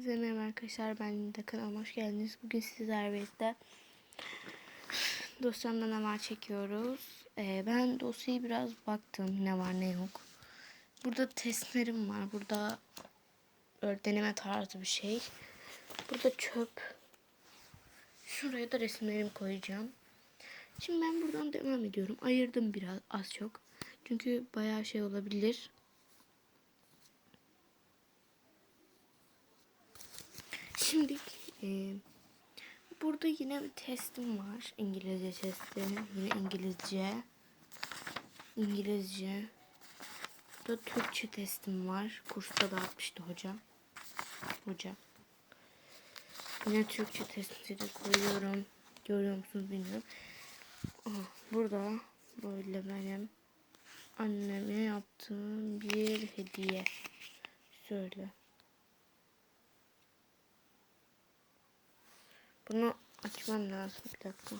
Hepinize merhaba arkadaşlar. Ben Linda kanalıma hoş geldiniz. Bugün sizlerle birlikte dosyamda ne var çekiyoruz. Ee, ben dosyayı biraz baktım ne var ne yok. Burada testlerim var. Burada deneme tarzı bir şey. Burada çöp. Şuraya da resimlerimi koyacağım. Şimdi ben buradan devam ediyorum. Ayırdım biraz az çok. Çünkü bayağı şey olabilir. Şimdi e, burada yine bir testim var. İngilizce testi. Yine İngilizce. İngilizce. Burada Türkçe testim var. Kursta da atmıştı hocam. Hocam. Yine Türkçe testi de koyuyorum. Görüyor musunuz bilmiyorum. Aha, burada böyle benim anneme yaptığım bir hediye. Şöyle. Bunu açmam lazım bir dakika.